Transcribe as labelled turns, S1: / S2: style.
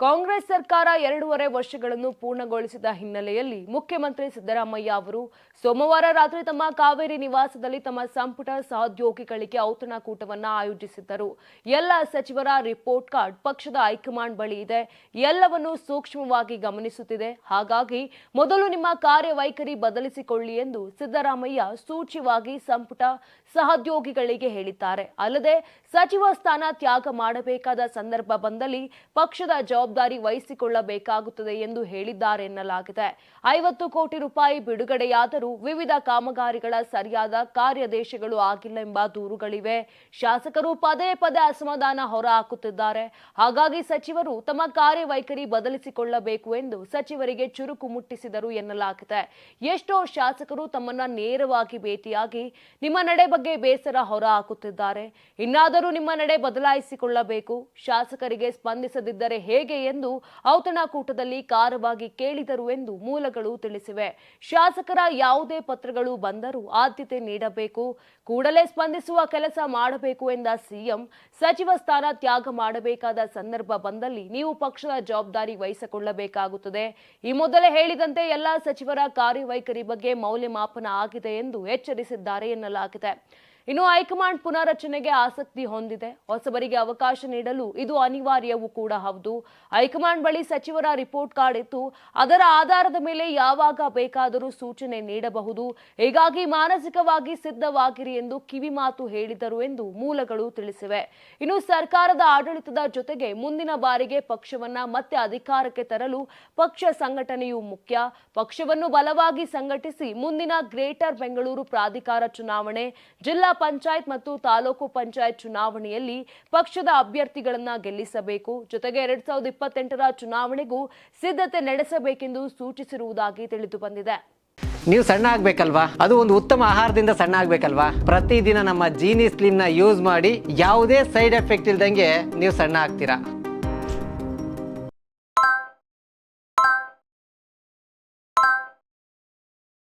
S1: ಕಾಂಗ್ರೆಸ್ ಸರ್ಕಾರ ಎರಡೂವರೆ ವರ್ಷಗಳನ್ನು ಪೂರ್ಣಗೊಳಿಸಿದ ಹಿನ್ನೆಲೆಯಲ್ಲಿ ಮುಖ್ಯಮಂತ್ರಿ ಸಿದ್ದರಾಮಯ್ಯ ಅವರು ಸೋಮವಾರ ರಾತ್ರಿ ತಮ್ಮ ಕಾವೇರಿ ನಿವಾಸದಲ್ಲಿ ತಮ್ಮ ಸಂಪುಟ ಸಹೋದ್ಯೋಗಿಗಳಿಗೆ ಔತಣಕೂಟವನ್ನ ಆಯೋಜಿಸಿದ್ದರು. ಎಲ್ಲ ಸಚಿವರ ರಿಪೋರ್ಟ್ ಕಾರ್ಡ್ ಪಕ್ಷದ ಹೈಕಮಾಂಡ್ ಬಳಿ ಇದೆ. ಎಲ್ಲವನ್ನು ಸೂಕ್ಷ್ಮವಾಗಿ ಗಮನಿಸುತ್ತಿದೆ. ಹಾಗಾಗಿ ಮೊದಲು ನಿಮ್ಮ ಕಾರ್ಯವೈಖರಿ ಬದಲಿಸಿಕೊಳ್ಳಿ ಎಂದು ಸಿದ್ದರಾಮಯ್ಯ ಸೂಚ್ಯವಾಗಿ ಸಂಪುಟ ಸಹೋದ್ಯೋಗಿಗಳಿಗೆ ಹೇಳಿದ್ದಾರೆ. ಅಲ್ಲದೆ ಸಚಿವ ಸ್ಥಾನ ತ್ಯಾಗ ಮಾಡಬೇಕಾದ ಸಂದರ್ಭ ಬಂದಲ್ಲಿ ಪಕ್ಷದ ಜವಾಬ್ದಾರಿ ವಹಿಸಿಕೊಳ್ಳಬೇಕಾಗುತ್ತದೆ ಎಂದು ಹೇಳಿದ್ದಾರೆ ಎನ್ನಲಾಗಿದೆ. ಐವತ್ತು ಕೋಟಿ ರೂಪಾಯಿ ಬಿಡುಗಡೆಯಾದರೂ ವಿವಿಧ ಕಾಮಗಾರಿಗಳ ಸರಿಯಾದ ಕಾರ್ಯದೇಶಗಳು ಆಗಿಲ್ಲ ಎಂಬ ದೂರುಗಳಿವೆ. ಶಾಸಕರು ಪದೇ ಪದೇ ಅಸಮಾಧಾನ ಹೊರಹಾಕುತ್ತಿದ್ದಾರೆ. ಹಾಗಾಗಿ ಸಚಿವರು ತಮ್ಮ ಕಾರ್ಯವೈಖರಿ ಬದಲಿಸಿಕೊಳ್ಳಬೇಕು ಎಂದು ಸಚಿವರಿಗೆ ಚುರುಕು ಮುಟ್ಟಿಸಿದರು ಎನ್ನಲಾಗಿದೆ. ಎಷ್ಟೋ ಶಾಸಕರು ತಮ್ಮನ್ನ ನೇರವಾಗಿ ಭೇಟಿಯಾಗಿ ನಿಮ್ಮ ನಡೆ ಬಗ್ಗೆ ಬೇಸರ ಹೊರಹಾಕುತ್ತಿದ್ದಾರೆ. ಇನ್ನಾದರೂ ನಿಮ್ಮ ನಡೆ ಬದಲಾಯಿಸಿಕೊಳ್ಳಬೇಕು. ಶಾಸಕರಿಗೆ ಸ್ಪಂದಿಸದಿದ್ದರೆ ಹೇಗೆ ಎಂದು ಔತಣಕೂಟದಲ್ಲಿ ಕಾರವಾಗಿ ಕೇಳಿದರು ಎಂದು ಮೂಲಗಳು ತಿಳಿಸಿವೆ. ಶಾಸಕರ ಯಾವುದೇ ಪತ್ರಗಳು ಬಂದರೂ ಆದ್ಯತೆ ನೀಡಬೇಕು, ಕೂಡಲೇ ಸ್ಪಂದಿಸುವ ಕೆಲಸ ಮಾಡಬೇಕು ಎಂದ ಸಿಎಂ, ಸಚಿವ ಸ್ಥಾನ ತ್ಯಾಗ ಮಾಡಬೇಕಾದ ಸಂದರ್ಭ ಬಂದಲ್ಲಿ ನೀವು ಪಕ್ಷದ ಜವಾಬ್ದಾರಿ ವಹಿಸಿಕೊಳ್ಳಬೇಕಾಗುತ್ತದೆ. ಈ ಮೊದಲೇ ಹೇಳಿದಂತೆ ಎಲ್ಲಾ ಸಚಿವರ ಕಾರ್ಯವೈಖರಿ ಬಗ್ಗೆ ಮೌಲ್ಯಮಾಪನ ಆಗಿದೆ ಎಂದು ಎಚ್ಚರಿಸಿದ್ದಾರೆ ಎನ್ನಲಾಗಿದೆ. ಇನ್ನು ಹೈಕಮಾಂಡ್ ಪುನಾರಚನೆಗೆ ಆಸಕ್ತಿ ಹೊಂದಿದೆ. ಹೊಸಬರಿಗೆ ಅವಕಾಶ ನೀಡಲು ಇದು ಅನಿವಾರ್ಯವೂ ಕೂಡ ಹೌದು. ಹೈಕಮಾಂಡ್ ಬಳಿ ಸಚಿವರ ರಿಪೋರ್ಟ್ ಕಾರ್ಡ್ ಇತ್ತು. ಅದರ ಆಧಾರದ ಮೇಲೆ ಯಾವಾಗ ಬೇಕಾದರೂ ಸೂಚನೆ ನೀಡಬಹುದು. ಹೀಗಾಗಿ ಮಾನಸಿಕವಾಗಿ ಸಿದ್ಧವಾಗಿರಿ ಎಂದು ಕಿವಿಮಾತು ಹೇಳಿದರು ಎಂದು ಮೂಲಗಳು ತಿಳಿಸಿವೆ. ಇನ್ನು ಸರ್ಕಾರದ ಆಡಳಿತದ ಜೊತೆಗೆ ಮುಂದಿನ ಬಾರಿಗೆ ಪಕ್ಷವನ್ನ ಮತ್ತೆ ಅಧಿಕಾರಕ್ಕೆ ತರಲು ಪಕ್ಷ ಸಂಘಟನೆಯು ಮುಖ್ಯ. ಪಕ್ಷವನ್ನು ಬಲವಾಗಿ ಸಂಘಟಿಸಿ ಮುಂದಿನ ಗ್ರೇಟರ್ ಬೆಂಗಳೂರು ಪ್ರಾಧಿಕಾರ ಚುನಾವಣೆ, ಜಿಲ್ಲಾ ಪಂಚಾಯತ್ ಮತ್ತು ತಾಲೂಕು ಪಂಚಾಯತ್ ಚುನಾವಣೆಯಲ್ಲಿ ಪಕ್ಷದ ಅಭ್ಯರ್ಥಿಗಳನ್ನ ಗೆಲ್ಲಿಸಬೇಕು. ಜೊತೆಗೆ ಎರಡ್ ಸಾವಿರದ ಇಪ್ಪತ್ತೆಂಟರ ಚುನಾವಣೆಗೂ ಸಿದ್ಧತೆ ನಡೆಸಬೇಕೆಂದು ಸೂಚಿಸಿರುವುದಾಗಿ ತಿಳಿದು ಬಂದಿದೆ.
S2: ನೀವು ಸಣ್ಣ ಆಗ್ಬೇಕಲ್ವಾ? ಅದು ಒಂದು ಉತ್ತಮ ಆಹಾರದಿಂದ ಸಣ್ಣ ಆಗ್ಬೇಕಲ್ವಾ? ಪ್ರತಿದಿನ ನಮ್ಮ ಜೀನಿ ಸ್ಲಿಮ್ನ ಯೂಸ್ ಮಾಡಿ ಯಾವುದೇ ಸೈಡ್ ಎಫೆಕ್ಟ್ ಇಲ್ದಂಗೆ ನೀವು ಸಣ್ಣ ಆಗ್ತೀರಾ?